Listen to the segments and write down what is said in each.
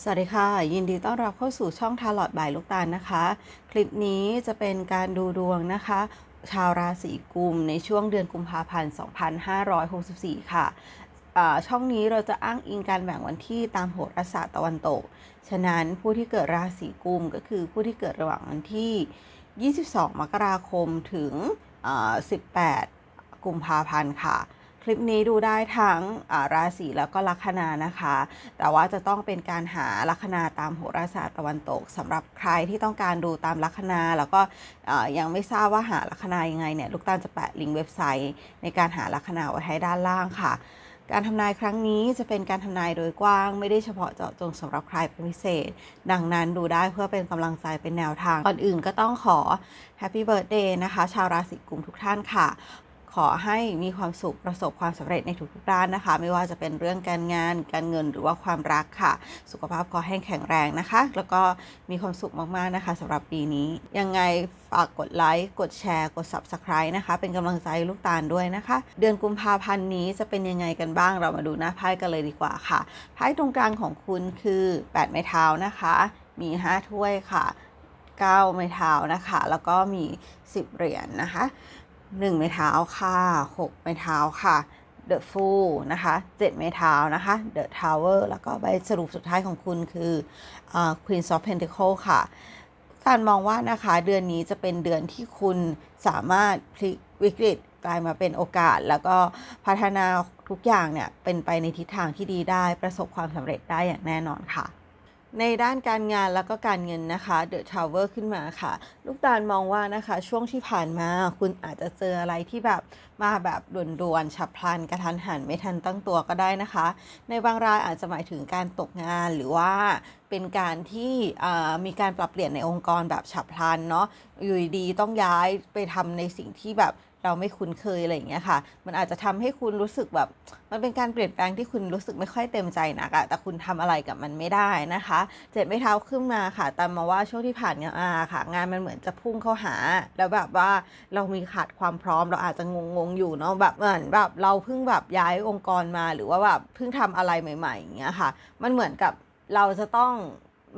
สวัสดีค่ะ ยินดีต้อนรับเข้าสู่ช่องทาร์ลอตบายลูกตาลนะคะ คลิปนี้จะเป็นการดูดวงนะคะ ชาวราศีกุมในช่วงเดือนกุมภาพันธ์ 2564 ค่ะอ่าช่องนี้เราจะอ้างอิงการแบ่งวันที่ตามโหราศาสตร์ตะวันตก ฉะนั้นผู้ที่เกิดราศีกุมก็คือผู้ที่เกิดระหว่างวันที่ 22 มกราคมถึง 18 กุมภาพันธ์ค่ะ คลิปนี้ดูได้ทั้งาราศีแล้วก็ลัคนานะคะ แต่ว่าจะต้องเป็นการหาลัคนาตามโหราศาสตร์ตะวันตกสำหรับใครที่ต้องการดูตามลัคนา แล้วก็ยังไม่ทราบว่าหาลัคนายังไงเนี่ยลูกตาลจะแปะลิงก์เว็บไซต์ ในการหาลัคนาไว้ให้ด้านล่างค่ะ การทำนายครั้งนี้จะเป็นการทำนายโดยกว้าง ไม่ได้เฉพาะเจาะจงสำหรับใครเป็นพิเศษ ดังนั้นดูได้เพื่อเป็นกำลังใจเป็นแนวทางก่อนอื่นก็ต้องขอ Happy Birthday นะคะ ชาวราศีกุมทุกท่านค่ะ ขอให้มีความสุขประสบความสำเร็จในทุกๆด้านนะคะ ไม่ว่าจะเป็นเรื่องการงาน การเงินหรือว่าความรักค่ะ สุขภาพขอให้แข็งแรงนะคะ แล้วก็มีความสุขมากๆนะคะสำหรับปีนี้ ยังไงฝากกดไลค์กดแชร์ กด Subscribe นะคะ เป็นกำลังใจลูกตาลด้วยนะคะ เดือนกุมภาพันธ์นี้จะเป็นยังไงกันบ้างเรามาดูหน้าไพ่กันเลยดีกว่าค่ะไพ่ตรงกลางของคุณคือ8ไม้เท้านะคะ มี 5 ถ้วยค่ะ 9 ไม้เท้านะคะ แล้วก็มี 10 เหรียญนะคะ 1 ไม้เท้าค่ะ 6 ไม้เท้าค่ะ The Fool นะคะ 7 ไม้เท้านะคะ The Tower แล้วก็ใบสรุปสุดท้ายของคุณคืออ่า Queen of Pentacle ค่ะการมองว่านะคะเดือนนี้จะเป็นเดือนที่คุณสามารถพลิกวิกฤตกลายมาเป็นโอกาส แล้วก็พัฒนาทุกอย่างเนี่ยเป็นไปในทิศทางที่ดีได้ประสบความสำเร็จได้อย่างแน่นอนค่ะ ในด้านการงานแล้วก็การเงินนะคะ The Tower ขึ้นมาค่ะ ลูกตาลมองว่านะคะ ช่วงที่ผ่านมาคุณอาจจะเจออะไรที่แบบมาแบบด่วนๆฉับพลันกระทันหันไม่ทันตั้งตัวก็ได้นะคะ ในบางรายอาจจะหมายถึงการตกงานหรือว่าเป็นการที่มีการปรับเปลี่ยนในองค์กรแบบฉับพลันเนาะอยู่ดีต้องย้ายไปทำในสิ่งที่แบบ เราไม่คุ้นเคยอะไรอย่างเงี้ยค่ะ มันอาจจะทำให้คุณรู้สึกแบบ มันเป็นการเปลี่ยนแปลงที่คุณรู้สึกไม่ค่อยเต็มใจนักอะแต่คุณทำอะไรกับมันไม่ได้นะคะ เจ็ดไม่เท้าขึ้นมาค่ะ ตามมาว่าช่วงที่ผ่านมาค่ะ งานมันเหมือนจะพุ่งเข้าหา แล้วแบบว่าเรามีขาดความพร้อม เราอาจจะงงๆอยู่เนาะแบบเหมือนแบบเราเพิ่งแบบย้ายองค์กรมาหรือว่าแบบเพิ่งทำอะไรใหม่ๆอย่างเงี้ยค่ะ มันเหมือนกับเราจะต้อง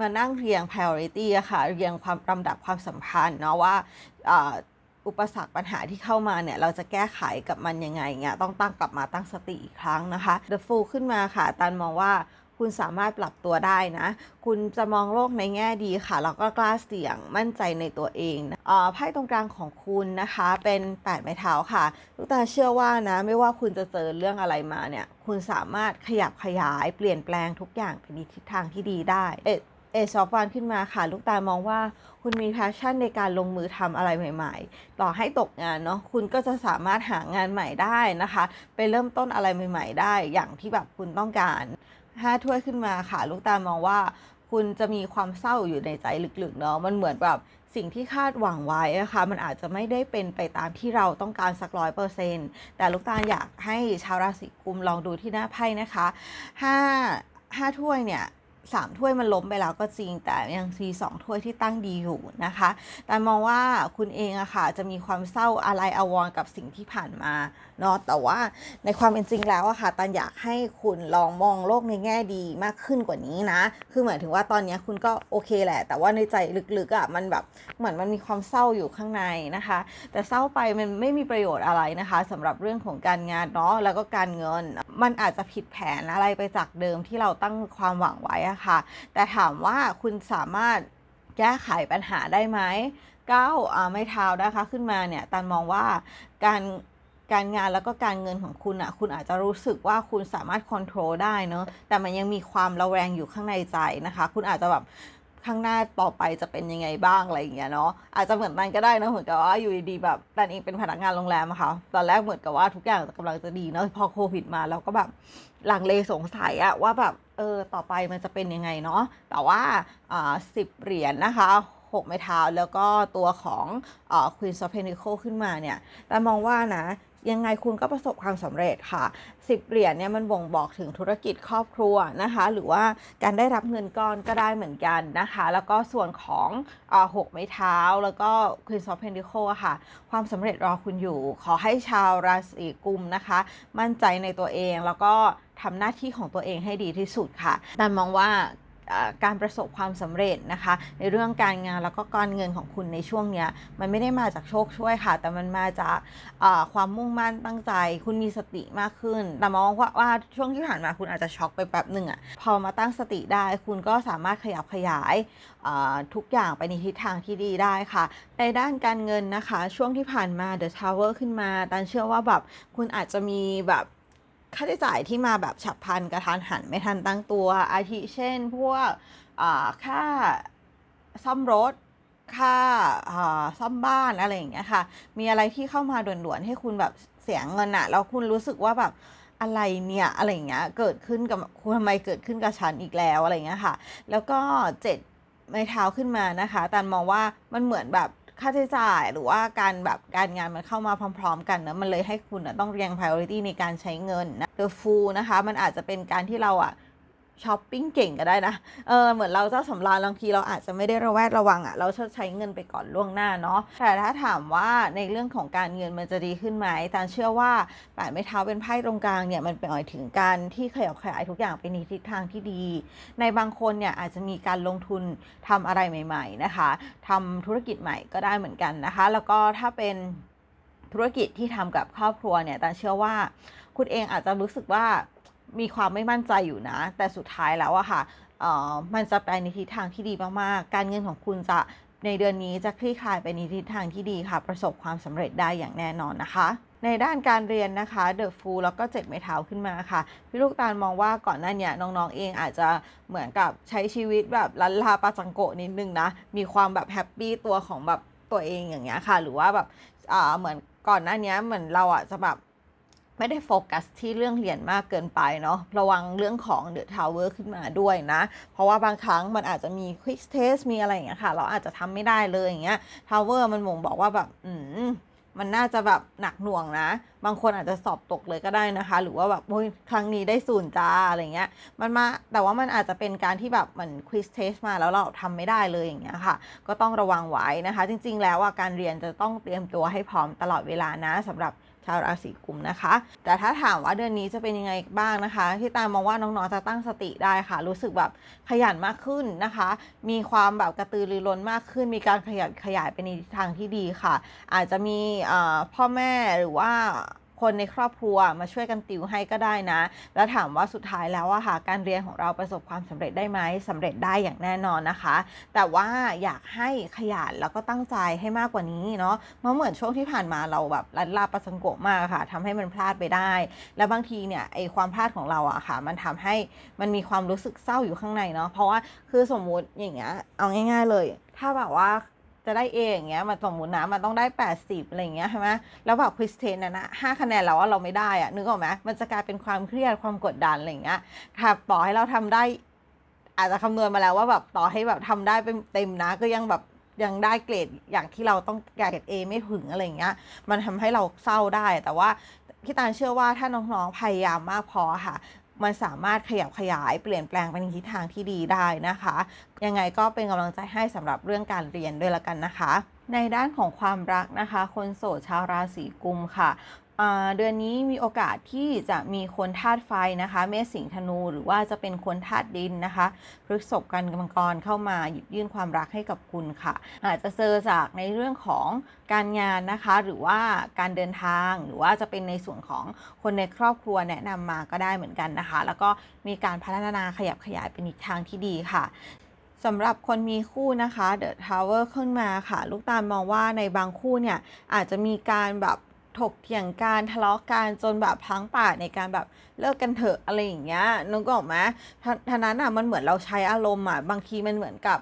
มานั่งเรียง priority อะค่ะ เรียงความลำดับความสัมพันธ์เนาะว่า อุปสรรคปัญหาที่เข้ามาเนี่ยเราจะแก้ไขกับมันยังไงเงี้ยต้องตั้งกลับมาตั้งสติอีกครั้งนะคะ The Fool ขึ้นมาค่ะตันมองว่าคุณสามารถปรับตัวได้นะ คุณจะมองโลกในแง่ดีค่ะ แล้วก็กล้าเสี่ยงมั่นใจในตัวเองนะเอ่อไพ่ตรงกลางของคุณนะคะ เป็น8ไม้เท้าค่ะ ลูกตาเชื่อว่านะ ไม่ว่าคุณจะเจอเรื่องอะไรมาเนี่ย คุณสามารถขยับขยายเปลี่ยนแปลงทุกอย่างไปในทิศทางที่ดีได้ เอ เอซอฟวานขึ้นมาค่ะ ลูกตามองว่าคุณมีแพชชั่นในการลงมือทำอะไรใหม่ ๆ ต่อให้ตกงานเนาะคุณก็จะสามารถหางานใหม่ได้นะคะ ไปเริ่มต้นอะไรใหม่ ๆ ได้ อย่างที่แบบคุณต้องการห้าถ้วยขึ้นมาค่ะ ลูกตามองว่าคุณจะมีความเศร้าอยู่ในใจลึกๆเนาะมันเหมือนแบบสิ่งที่คาดหวังไว้นะคะมันอาจจะไม่ได้เป็นไปตามที่เราต้องการสักร้อยเปอร์เซ็นต์แต่ลูกตาลอยากให้ชาวราศีกุมลองดูที่หน้าไพ่นะคะห้าห้าถ้วยเนี่ย สามถ้วยมันล้มไปแล้วก็จริง แต่ยังมีสองถ้วยที่ตั้งดีอยู่นะคะ แต่มองว่าคุณเองอะค่ะจะมีความเศร้าอะไรอาวรกับสิ่งที่ผ่านมาเนาะแต่ว่าในความเป็นจริงแล้วอะค่ะตันอยากให้คุณลองมองโลกในแง่ดีมากขึ้นกว่านี้นะ คือหมายถึงว่าตอนนี้คุณก็โอเคแหละ แต่ว่าในใจลึกๆอะมันแบบเหมือนมันมีความเศร้าอยู่ข้างในนะคะ แต่เศร้าไปมันไม่มีประโยชน์อะไรนะคะสำหรับเรื่องของการงานเนาะแล้วก็การเงิน มันอาจจะผิดแผนอะไรไปจากเดิมที่เราตั้งความหวังไว้อะค่ะแต่ถามว่าคุณสามารถแก้ไขปัญหาได้ไหมก้าวไม่เท้านะคะขึ้นมาเนี่ยตันมองว่าการการงานแล้วก็การเงินของคุณอะคุณอาจจะรู้สึกว่าคุณสามารถควบคุมได้เนาะแต่มันยังมีความระแวงอยู่ข้างในใจนะคะ คุณอาจจะแบบ ข้างหน้าต่อไปจะเป็นยังไงบ้างอะไรอย่างเงี้ยเนาะอาจจะเหมือนนั้นก็ได้นะเหมือนกับว่าอยู่ดีๆแบบแต่เองเป็นพนักงานโรงแรมอะค่ะตอนแรกเหมือนกับว่าทุกอย่างกำลังจะดีเนาะพอโควิดมาเราก็แบบหลังเลสงสัยอะว่าแบบเออต่อไปมันจะเป็นยังไงเนาะแต่ว่าอ่าสิบเหรียญนะคะหกไม้เท้าแล้วก็ตัวของเอ่อ Queen of Pentacle ขึ้นมาเนี่ย แต่มองว่านะ ยังไงคุณก็ประสบความสำเร็จค่ะ 10 เหรียญเนี่ยมันบ่งบอกถึงธุรกิจครอบครัวนะคะ หรือว่าการได้รับเงินก้อนก็ได้เหมือนกันนะคะ แล้วก็ส่วนของหกไม้เท้าแล้วก็ Queen of Pentacles อะค่ะ ความสำเร็จรอคุณอยู่ ขอให้ชาวราศีกุมนะคะ มั่นใจในตัวเองแล้วก็ทำหน้าที่ของตัวเองให้ดีที่สุดค่ะดันมองว่า การประสบความสำเร็จนะคะ ในเรื่องการงานแล้วก็การเงินของคุณในช่วงเนี้ยมันไม่ได้มาจากโชคช่วยค่ะ แต่มันมาจากความมุ่งมั่นตั้งใจ คุณมีสติมากขึ้น แต่มองว่าว่าช่วงที่ผ่านมาคุณอาจจะช็อกไปแป๊บหนึ่งอะพอมาตั้งสติได้คุณก็สามารถขยับขยายทุกอย่างไปในทิศทางที่ดีได้ค่ะ ในด้านการเงินนะคะ ช่วงที่ผ่านมา The Tower ขึ้นมาตันเชื่อว่าแบบคุณอาจจะมีแบบ ค่าใช้จ่ายที่มาแบบฉับพลันกระทันหันไม่ทันตั้งตัว อาทิเช่น พวกค่าซ่อมรถค่าอ่าซ่อมบ้านอะไรอย่างเงี้ยค่ะ มีอะไรที่เข้ามาด่วนๆให้คุณแบบเสียเงินอะแล้วคุณรู้สึกว่าแบบอะไรเนี่ยอะไรอย่างเงี้ยเกิดขึ้นกับคุณทำไมเกิดขึ้นกับฉันอีกแล้วอะไรอย่างเงี้ยค่ะ แล้วก็เจ็ดไม้เท้าขึ้นมานะคะตันมองว่ามันเหมือนแบบ ค่าใช้จ่ายหรือว่าการแบบการงานมันเข้ามาพร้อม ๆ กันนะมันเลยให้คุณนะต้องเรียง priority ในการใช้เงินนะ The Full นะคะ มันอาจจะเป็นการที่เราอะ ช้อปปิ้งเก่งก็ได้นะ เออเหมือนเราเจ้าสำราญบางทีเราอาจจะไม่ได้ระแวดระวังอะ่ะ เราชดใช้เงินไปก่อนล่วงหน้าเนาะ แต่ถ้าถามว่าในเรื่องของการเงินมันจะดีขึ้นไหมตาเชื่อว่าแปดไม้เท้าเป็นไพ่ตรงกลางเนี่ยมันเป็นหมายถึงการที่ขยับขยายทุกอย่างไปในทิศทางที่ดี ในบางคนเนี่ยอาจจะมีการลงทุนทำอะไรใหม่ ๆนะคะทำธุรกิจใหม่ก็ได้เหมือนกันนะคะ แล้วก็ถ้าเป็นธุรกิจที่ทำกับครอบครัวเนี่ยตาเชื่อว่าคุณเองอาจจะรู้สึกว่า มีความไม่มั่นใจอยู่นะ แต่สุดท้ายแล้วอะค่ะเอ่อมันจะไปในทิศทางที่ดีมากๆ การเงินของคุณจะในเดือนนี้จะคลี่คลายไปในทิศทางที่ดีค่ะ ประสบความสำเร็จได้อย่างแน่นอนนะคะ ในด้านการเรียนนะคะเดอะฟูลแล้วก็เจ็ดไม้เท้าขึ้นมาค่ะ พี่ลูกตาลมองว่าก่อนหน้าเนี้น้องๆเองอาจจะเหมือนกับใช้ชีวิตแบบลันลาปาจังโกนิดนึงนะ มีความแบบแฮปปี้ตัวของแบบตัวเองอย่างเงี้ยค่ะ หรือว่าแบบอ่าเหมือนก่อนหน้านี้เหมือนเราอะจะแบบ ไม่ได้โฟกัสที่เรื่องเรียนมากเกินไปเนาะระวังเรื่องของ The Tower ขึ้นมาด้วยนะ เพราะว่าบางครั้งมันอาจจะมี Quick Test มีอะไรอย่างเงี้ยค่ะ เราอาจจะทำไม่ได้เลยอย่างเงี้ย Tower มันมงบอกว่าแบบ อืมมันน่าจะแบบหนักหน่วงนะ บางคนอาจจะสอบตกเลยก็ได้นะคะ หรือว่าแบบโอ้ยครั้งนี้ได้ศูนย์จ้าอะไรเงี้ย มันมา แต่ว่ามันอาจจะเป็นการที่แบบเหมือน quiz test มาแล้วเราทำไม่ได้เลยอย่างเงี้ยค่ะ ก็ต้องระวังไว้นะคะ จริง ๆ แล้วอะการเรียนจะต้องเตรียมตัวให้พร้อมตลอดเวลานะสำหรับ ชาวราศีกุมนะคะ แต่ถ้าถามว่าเดือนนี้จะเป็นยังไงบ้างนะคะ ที่ตามมองว่าน้องๆจะตั้งสติได้ค่ะ รู้สึกแบบขยันมากขึ้นนะคะ มีความแบบกระตือรือร้นมากขึ้น มีการขยันขยายไปในทางที่ดีค่ะ อาจจะมีพ่อแม่หรือว่า คนในครอบครัวมาช่วยกันติวให้ก็ได้นะ แล้วถามว่าสุดท้ายแล้วอะค่ะการเรียนของเราประสบความสำเร็จได้ไหมสำเร็จได้อย่างแน่นอนนะคะ แต่ว่าอยากให้ขยันแล้วก็ตั้งใจให้มากกว่านี้เนาะเมื่อเหมือนช่วงที่ผ่านมาเราแบบลันลาประสังโกะมากค่ะทำให้มันพลาดไปได้ แล้วบางทีเนี่ยไอความพลาดของเราอะค่ะ มันทำให้มันมีความรู้สึกเศร้าอยู่ข้างในเนาะเพราะว่าคือสมมุติอย่างเงี้ยเอาง่าย ๆ เลย ถ้าแบบว่า จะได้เออย่างเงี้ยมันสมมตินะมันต้องได้ 80อะไรอย่างเงี้ยใช่ไหมแล้วแบบคริสเทนนะนะห้าคะแนนแล้วว่าเราไม่ได้อะนึกออกไหมมันจะกลายเป็นความเครียดความกดดันอะไรเงี้ยค่ะต่อให้เราทำได้ อาจจะคำนวณมาแล้วว่าแบบต่อให้แบบทำได้เป็นเต็มนะก็ยังแบบยังได้เกรดอย่างที่เราต้องเกรด A ไม่ถึงอะไรเงี้ย มันทำให้เราเศร้าได้แต่ว่าพี่ตาลเชื่อว่าถ้าน้องๆพยายามมากพอค่ะ มันสามารถขยับขยายเปลี่ยนแปลงไปในทิศทางที่ดีได้นะคะ ยังไงก็เป็นกำลังใจให้สำหรับเรื่องการเรียนด้วยละกันนะคะในด้านของความรักนะคะ คนโสดชาวราศีกุมค่ะ เดือนนี้มีโอกาสที่จะมีคนธาตุไฟนะคะ เมษสิงห์ธนูหรือว่าจะเป็นคนธาตุดินนะคะพฤษภกันกรรมกรเข้ามาหยิบยื่นความรักให้กับคุณค่ะ อาจจะเจอจากในเรื่องของการงานนะคะ หรือว่าการเดินทางหรือว่าจะเป็นในส่วนของคนในครอบครัวแนะนำมาก็ได้เหมือนกันนะคะ แล้วก็มีการพัฒนาขยับขยายเป็นอีกทางที่ดีค่ะสำหรับคนมีคู่นะคะ The Tower ขึ้นมาค่ะ ลูกตาลมองว่าในบางคู่เนี่ยอาจจะมีการแบบ ถกเถียงกันทะเลาะกันจนแบบพังปากในการแบบเลิกกันเถอะอะไรอย่างเงี้ยนึกออกไหมท่านั้นอะมันเหมือนเราใช้อารมณ์อะบางทีมันเหมือนกับ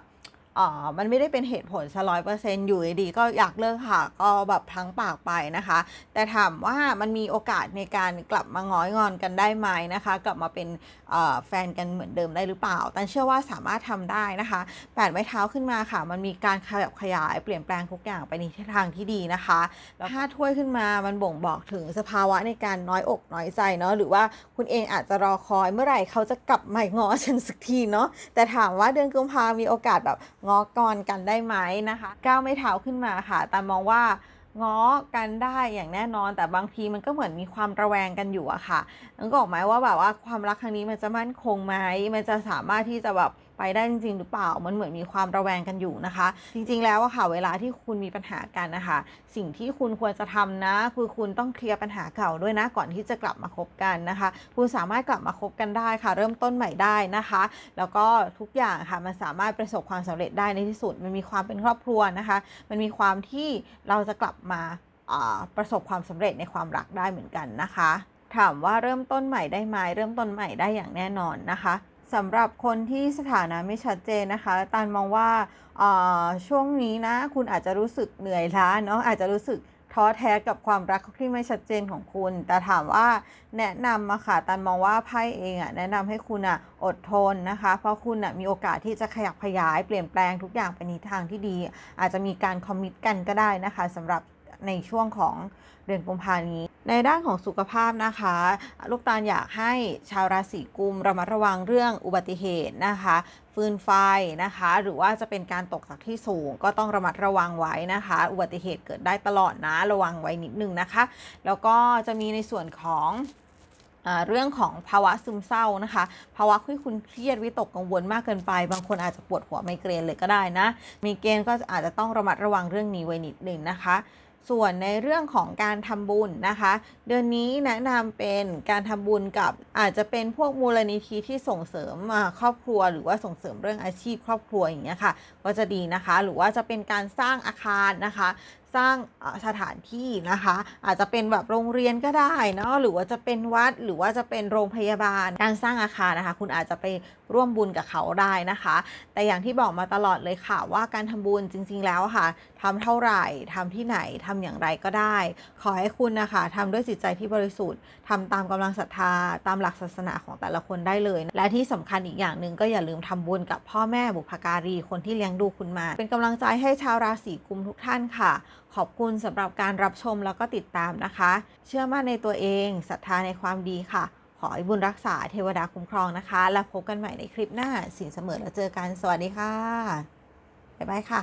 มันไม่ได้เป็นเหตุผลซะร้อยเปอร์เซ็นต์อยู่ดีก็อยากเลิกค่ะ ก็แบบพลั้งปากไปนะคะ แต่ถามว่ามันมีโอกาสในการกลับมาง้อยงอนกันได้ไหมนะคะ กลับมาเป็นแฟนกันเหมือนเดิมได้หรือเปล่า แต่เชื่อว่าสามารถทำได้นะคะแปดไม้เท้าขึ้นมาค่ะ มันมีการขยับขยายเปลี่ยนแปลงทุกอย่างไปในทิศทางที่ดีนะคะแล้วถ้าถ้วยขึ้นมามันบ่งบอกถึงสภาวะในการน้อยอกน้อยใจเนาะหรือว่าคุณเองอาจจะรอคอยเมื่อไหร่เขาจะกลับมาง้อฉันสักทีเนาะแต่ถามว่าเดือนกุมภามีโอกาสแบบง้อกอนกันได้ไหมนะคะก้าวไม่เท้าขึ้นมาค่ะ แต่มองว่าง้อกันได้อย่างแน่นอน แต่บางทีมันก็เหมือนมีความระแวงกันอยู่อะค่ะนึกออกไหมว่าแบบว่าความรักครั้งนี้มันจะมั่นคงไหมมันจะสามารถที่จะแบบไปได้จริง ๆ หรือเปล่า มันเหมือนมีความระแวงกันอยู่นะคะ จริง ๆ แล้วอะค่ะเวลาที่คุณมีปัญหากันนะคะ สิ่งที่คุณควรจะทำนะ คือคุณต้องเคลียร์ปัญหาเก่าด้วยนะก่อนที่จะกลับมาคบกันนะคะ คุณสามารถกลับมาคบกันได้ค่ะ เริ่มต้นใหม่ได้นะคะ แล้วก็ทุกอย่างค่ะมันสามารถประสบความสำเร็จได้ในที่สุด มันมีความเป็นครอบครัวนะคะ มันมีความที่เราจะกลับมาอ่าประสบความสำเร็จในความรักได้เหมือนกันนะคะ ถามว่าเริ่มต้นใหม่ได้ไหมเริ่มต้นใหม่ได้อย่างแน่นอนนะคะ สำหรับคนที่สถานะไม่ชัดเจนนะคะตานมองว่าช่วงนี้นะ คุณอาจจะรู้สึกเหนื่อยล้าเนาะอาจจะรู้สึกท้อแท้กับความรักที่ไม่ชัดเจนของคุณ แต่ถามว่าแนะนำอะค่ะตันมองว่าไพ่เองอะแนะนำให้คุณอะอดทนนะคะ เพราะคุณอะมีโอกาสที่จะขยับขยายเปลี่ยนแปลงทุกอย่างไปในทางที่ดี อาจจะมีการคอมมิตกันก็ได้นะคะสำหรับในช่วงของเดือนกุมภานี้ ในด้านของสุขภาพนะคะ ลูกตาลอยากให้ชาวราศีกุมระมัดระวังเรื่องอุบัติเหตุนะคะฟืนไฟนะคะ หรือว่าจะเป็นการตกจากที่สูงก็ต้องระมัดระวังไว้นะคะ อุบัติเหตุเกิดได้ตลอดนะระวังไว้นิดนึงนะคะ แล้วก็จะมีในส่วนของเรื่องของภาวะซึมเศร้านะคะ ภาวะที่คุณเครียดวิตกกังวลมากเกินไป บางคนอาจจะปวดหัวไมเกรนเลยก็ได้นะ มีเกณฑ์ก็อาจจะต้องระมัดระวังเรื่องนี้ไว้นิดหนึ่งนะคะ ส่วนในเรื่องของการทำบุญนะคะ เดือนนี้แนะนำเป็นการทำบุญกับอาจจะเป็นพวกมูลนิธิที่ส่งเสริมครอบครัว หรือว่าส่งเสริมเรื่องอาชีพครอบครัวอย่างเงี้ยค่ะ ก็จะดีนะคะ หรือว่าจะเป็นการสร้างอาคารนะคะ สร้างสถานที่นะคะ อาจจะเป็นแบบโรงเรียนก็ได้เนาะหรือว่าจะเป็นวัดหรือว่าจะเป็นโรงพยาบาลการสร้างอาคารนะคะ คุณอาจจะไปร่วมบุญกับเขาได้นะคะ แต่อย่างที่บอกมาตลอดเลยค่ะ ว่าการทำบุญจริง ๆ แล้วค่ะทำเท่าไหร่ทำที่ไหนทำอย่างไรก็ได้ ขอให้คุณนะคะทำด้วยจิตใจที่บริสุทธิ์ทำตามกำลังศรัทธาตามหลักศาสนาของแต่ละคนได้เลย และที่สำคัญอีกอย่างหนึ่งก็อย่าลืมทำบุญกับพ่อแม่บุพการีคนที่เลี้ยงดูคุณมา เป็นกำลังใจให้ชาวราศีกุมทุกท่านค่ะ ขอบคุณสำหรับการรับชมแล้วก็ติดตามนะคะ เชื่อมั่นในตัวเองศรัทธาในความดีค่ะ ขอให้บุญรักษาเทวดาคุ้มครองนะคะ แล้วพบกันใหม่ในคลิปหน้าสินเสมอแล้วเจอกันสวัสดีค่ะบ๊ายบายค่ะ